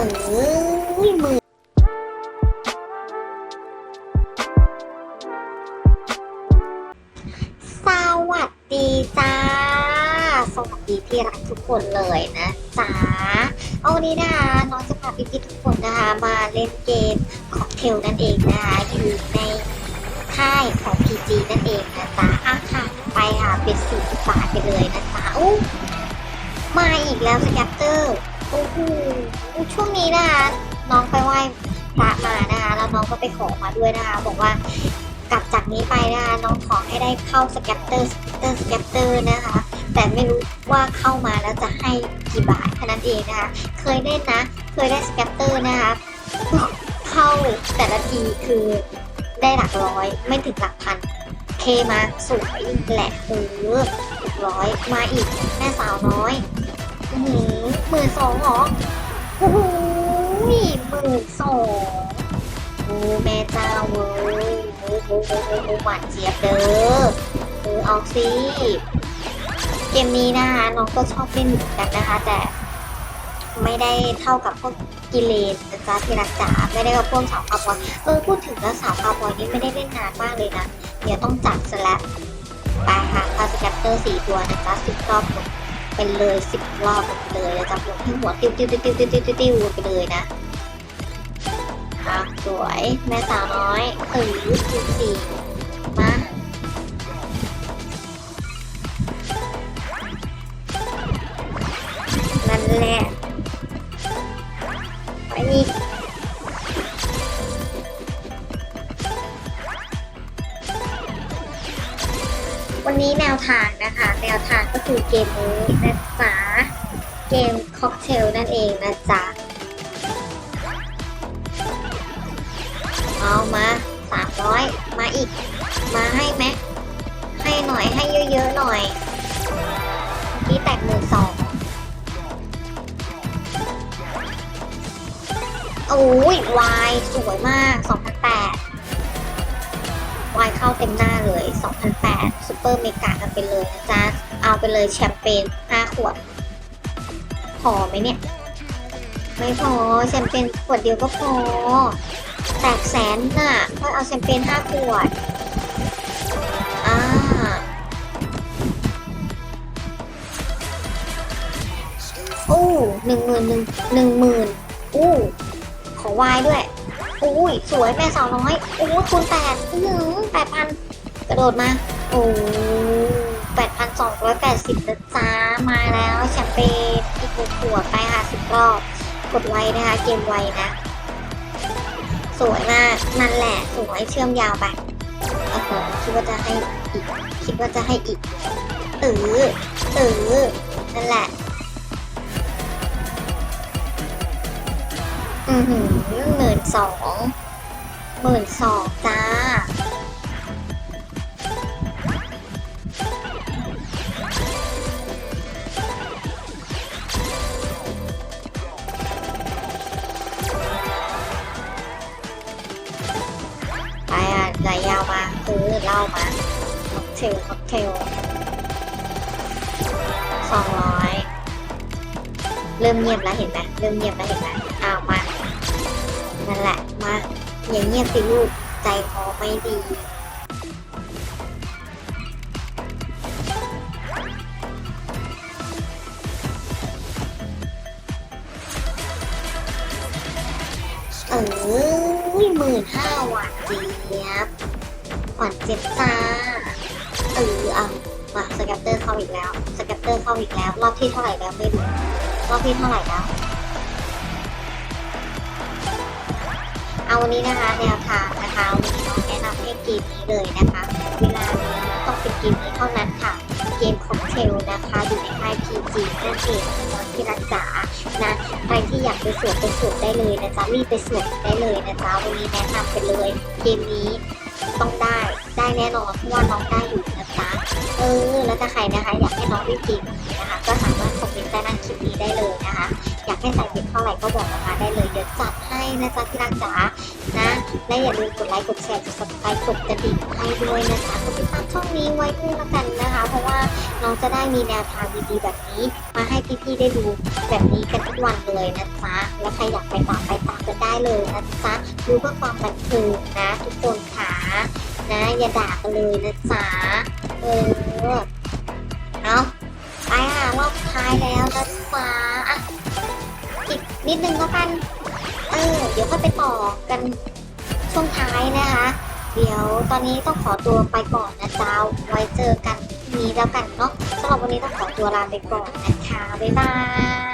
อมือสวัสดีจ้า สวัสดีที่รักทุกคนเลยนะจ๊ะเอาวันนี้นะคะน้องจะพาพี่ๆทุกคนนะคะมาเล่นเกมของเทลนั่นเองนะคะอยู่ในค่ายของ PG นั่นเองนะจ๊ะอะค่ะ ไปค่ะเป็นสี่สิบบาทไปเลยนะจ๊ะอู้ มาอีกแล้วสแกปเตอร์โอ้โหช่วงนี้นะคะน้องไปไหว้พระมานะคะแล้วน้องก็ไปขอมาด้วยนะคะบอกว่ากลับจากนี้ไปนะคะน้องขอให้ได้เข้าสแกปเตอร์สแกปเตอร์สแกปเตอร์นะคะ แต่ไม่รู้ว่าเข้ามาแล้วจะให้กี่บาทแค่นั้นเองนะคะ เคยเล่นนะ เคยได้สแกปเตอร์นะคะเข้าแต่ละทีคือได้หลักร้อยไม่ถึงหลักพันเคมาสวยแหละเออหกร้อยมาอีกแม่สาวน้อย หือหมื่นสองหรอโอ้โหหมื่นสองโอ้แม่เจ้าเว้ยโอ้โหโอ้โหโหหวานเจี๊ยบเด้อเอออาสิเกมนี้นะคะน้องก็ชอบเล่นเหมือนกันนะคะ แต่ไม่ได้เท่ากับพวกกิเลนนะจ๊ะที่รักจ๋าไม่ได้กับพวกสาวคาร์บอยเออพูดถึงแล้วสาวคาร์บอยนี่ไม่ได้เล่นนานมากเลยนะ เดี๋ยวต้องจัดซะแล้วไปค่ะคาสแกปเตอร์สี่ตัวนะจ๊ะสิบรอบหมด เป็นเลยสิบรอบไปเลยนะจ๊ะลงที่หัวติ้วติ้วติ้วติ้วติ้วติ้วติ้วไปเลยนะสวยแม่สาวน้อยตื่นสี่ วันนี้แนวทางนะคะ แนวทางก็คือเกมนี้นะจ๊ะเกมค็อกเทลนั่นเองนะจ๊ะเอามาสามร้อยมาอีก มาให้ไหมให้หน่อยให้เยอะๆหน่อยนี่แตกหมื่นสองโอ้ยวายสวยมากสองพันแปด วายเข้าเต็มหน้าเลย 2008ซูเปอร์เมกากันไปเลยนะจ๊ะ เอาไปเลยแชมเปญ5ขวด พอไหมเนี่ย ไม่พอแชมเปญขวดเดียวก็พอ แตกแสนน่ะก็เอาแชมเปญ5ขวด อ่าอู้หนึ่งหมื่นหนึ่งหนึ่งหมื่นอู้ขอวายด้วย อุ้ยสวยแม่สาวน้อยโอ้คูณแปดอื้อหือแปดพันกระโดดมา โอ้แปดพันสองร้อยแปดสิบนะจ๊ะมาแล้วแชมเปญอีกหกขวดไปค่ะสิบรอบ กดไว้นะคะ เกมไวนะ สวยมากนั่นแหละ สวยเชื่อมยาวไปโอ้โหคิดว่าจะให้อีก คิดว่าจะให้อีกเออเออนั่นแหละ อือหือหมื่นสองหมื่นสองจ้า ไปอะไหลยาวมาคือเหล่ามาค็อกเทลค็อกเทลสองร้อยเริ่มเงียบแล้วเห็นไหมเริ่มเงียบแล้วเห็นไหมเอาวมา นั่นแหละ มาอย่างเงียบสิลูก ใจคอไม่ดี เออหมื่นห้าหวานเจี๊ยบหวานเจี๊ยบจ้าเออเอามาสแกปเตอร์เข้าอีกแล้ว สแกปเตอร์เข้าอีกแล้ว รอบที่เท่าไหร่แล้วไม่รู้ รอบที่เท่าไหร่แล้ว เอาวันนี้นะคะแนวทางนะคะวันนี้น้องแนะนำให้เกมนี้เลยนะคะ เวลานี้ต้องเป็นเกมนี้เท่านั้นค่ะ เกมค็อกเทลนะคะอยู่ในค่าย PG นั่นเองน้องที่รักษานะใครที่อยากไปสวดไปสวดได้เลยนะจ๊ะรีบไปสวดได้เลยนะจ๊ะวันนี้แนะนำไปเลย เกมนี้ต้องได้ได้แน่นอนเพราะว่าน้องได้อยู่นะจ๊ะเออแล้วถ้าใครนะคะ อยากให้น้องได้เกมนี้นะคะก็สามารถคอมเมนต์ใต้หน้าคลิปนี้ได้เลยนะคะ อยากให้ใส่เป็นเท่าไหร่ก็บอกมาได้เลยเดี๋ยวจัด ให้นะจ๊ะที่รักจ๋านะ และอย่าลืมกดไลค์กดแชร์กด subscribe กดกระดิ่งให้ด้วยนะคะกดติดตามช่องนี้ไว้ด้วยละกันนะคะ เพราะว่าน้องจะได้มีแนวทางดีๆแบบนี้ มาให้พี่ๆได้ดูแบบนี้กันทุกวันเลยนะจ๊ะแล้วใครอยากไปตามไปตามกันได้เลยนะจ๊ะดูเพื่อความบันเทิงนะ ทุกคนค่ะนะอย่าด่ากันเลยนะจ๊ะเออเอาไปค่ะรอบท้ายแล้วนะจ๊ะอะอีกนิดนึงแล้วกัน เออเดี๋ยวค่อยไปต่อกันช่วงท้ายนะคะ เดี๋ยวตอนนี้ต้องขอตัวไปก่อนนะจ้าวไว้เจอกันนี้แล้วกันเนาะสำหรับวันนี้ต้องขอตัวลาไปก่อนนะคะบ๊ายบาย